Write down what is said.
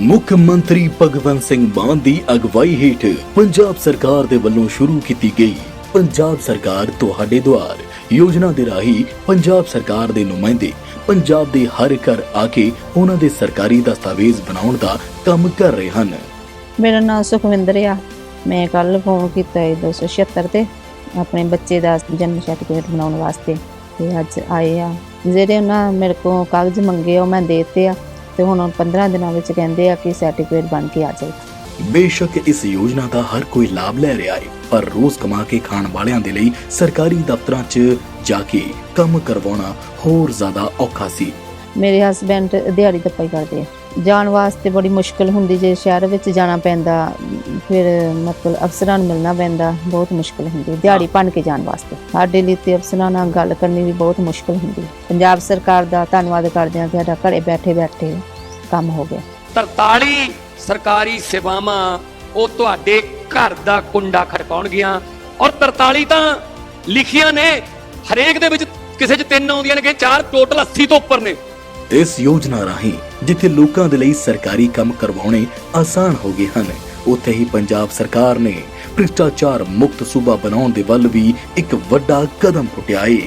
ਮੁੱਖ ਮੰਤਰੀ ਭਗਵੰਤ ਸਿੰਘ ਮਾਨ ਦੀ ਅਗਵਾਈ ਹੇਠ ਪੰਜਾਬ ਸਰਕਾਰ ਦੇ ਵੱਲੋਂ ਸ਼ੁਰੂ ਕੀਤੀ ਗਈ। ਪੰਜਾਬ ਸਰਕਾਰ ਤੁਹਾਡੇ ਦੁਆਰ, ਯੋਜਨਾ ਦੇ ਰਾਹੀਂ ਪੰਜਾਬ ਸਰਕਾਰ ਦੇ ਨੁਮਾਇੰਦੇ, ਪੰਜਾਬ ਦੇ ਹਰ ਘਰ ਆ ਕੇ ਉਹਨਾਂ ਦੇ ਸਰਕਾਰੀ ਦਸਤਾਵੇਜ਼ ਬਣਾਉਣ ਦਾ ਕੰਮ ਕਰ ਰਹੇ ਹਨ। ਮੇਰਾ ਨਾਮ ਸੁਖਵਿੰਦਰ ਆ। ਮੈਂ ਕੱਲ ਫੋਨ ਕੀਤਾ ਹੈ 276 ਤੇ, ਆਪਣੇ ਬੱਚੇ ਦਾ ਜਨਮ ਸਰਟੀਫਿਕੇਟ ਬਣਾਉਣ ਵਾਸਤੇ। ਤੇ ਅੱਜ ਆਏ ਆ। ਜਿਹੜੇ ਉਹਨਾਂ ਮੇਰੇ ਕੋਲ ਕਾਗਜ਼ ਮੰਗੇ ਆ, ਉਹ ਮੈਂ ਦੇਤੇ ਆ। ਤੇ ਹੁਣ 15 ਦਿਨਾਂ ਵਿੱਚ ਕਹਿੰਦੇ ਆ ਕਿ ਸਰਟੀਫਿਕੇਟ ਬਣ ਕੇ ਆ ਜਾਏਗਾ। ਬੇਸ਼ੱਕ ਇਸ ਯੋਜਨਾ ਦਾ ਹਰ ਕੋਈ ਲਾਭ ਲੈ ਰਿਹਾ ਹੈ ਪਰ ਰੋਜ਼ ਕਮਾ ਕੇ ਖਾਣ ਵਾਲਿਆਂ ਦੇ ਲਈ ਸਰਕਾਰੀ ਦਫ਼ਤਰਾਂ 'ਚ ਜਾ ਕੇ ਕੰਮ ਕਰਵਾਉਣਾ ਹੋਰ ਜ਼ਿਆਦਾ ਔਖਾ ਸੀ। ਮੇਰੇ ਹਸਬੰਡ ਦਿਹਾੜੀ ਦੱਪਾਈ ਕਰਦੇ ਆ। ਜਾਣ ਵਾਸਤੇ ਬੜੀ ਮੁਸ਼ਕਲ ਹੁੰਦੀ ਜੇ ਸ਼ਹਿਰ ਵਿੱਚ ਜਾਣਾ ਪੈਂਦਾ ਫਿਰ ਮਤਲਬ ਅਫਸਰਾਂ ਨੂੰ ਮਿਲਣਾ ਪੈਂਦਾ ਬਹੁਤ ਮੁਸ਼ਕਲ ਹੁੰਦੀ ਦਿਹਾੜੀ ਭੰਨ ਕੇ ਜਾਣ ਵਾਸਤੇ। ਸਾਡੇ ਲਈ ਤੇ ਅਫਸਰਾਂ ਨਾਲ ਗੱਲ ਕਰਨੀ ਵੀ ਬਹੁਤ ਮੁਸ਼ਕਲ ਹੁੰਦੀ ਪੰਜਾਬ ਸਰਕਾਰ ਦਾ ਧੰਨਵਾਦ ਕਰਦੇ ਹਾਂ ਕਿ ਸਾਡਾ ਘਰੇ ਬੈਠੇ ਬੈਠੇ ਕੰਮ ਹੋ ਗਿਆ। 43 ਸਰਕਾਰੀ ਸੇਵਾਵਾਂ ਉਹ ਤੁਹਾਡੇ ਘਰ ਦਾ ਕੁੰਡਾ ਖੜਕਾਉਣਗੀਆਂ। ਔਰ 43 ਤਾਂ ਲਿਖੀਆਂ ਨੇ ਹਰੇਕ ਦੇ ਵਿੱਚ ਕਿਸੇ 'ਚ ਤਿੰਨ ਆਉਂਦੀਆਂ ਨੇ ਕਿ ਚਾਰ ਟੋਟਲ 80 ਤੋਂ ਉੱਪਰ ਨੇ। ਇਸ ਯੋਜਨਾ ਰਾਹੀਂ ਜਿੱਥੇ ਲੋਕਾਂ ਦੇ ਲਈ ਸਰਕਾਰੀ ਕੰਮ ਕਰਵਾਉਣੇ ਆਸਾਨ ਹੋ ਗਏ ਹਨ ਉੱਥੇ ਹੀ ਪੰਜਾਬ ਸਰਕਾਰ ਨੇ ਭ੍ਰਿਸ਼ਟਾਚਾਰ ਮੁਕਤ ਸੂਬਾ ਬਣਾਉਣ ਦੇ ਵੱਲ ਵੀ ਇੱਕ ਵੱਡਾ ਕਦਮ ਪੁੱਟਿਆ ਏ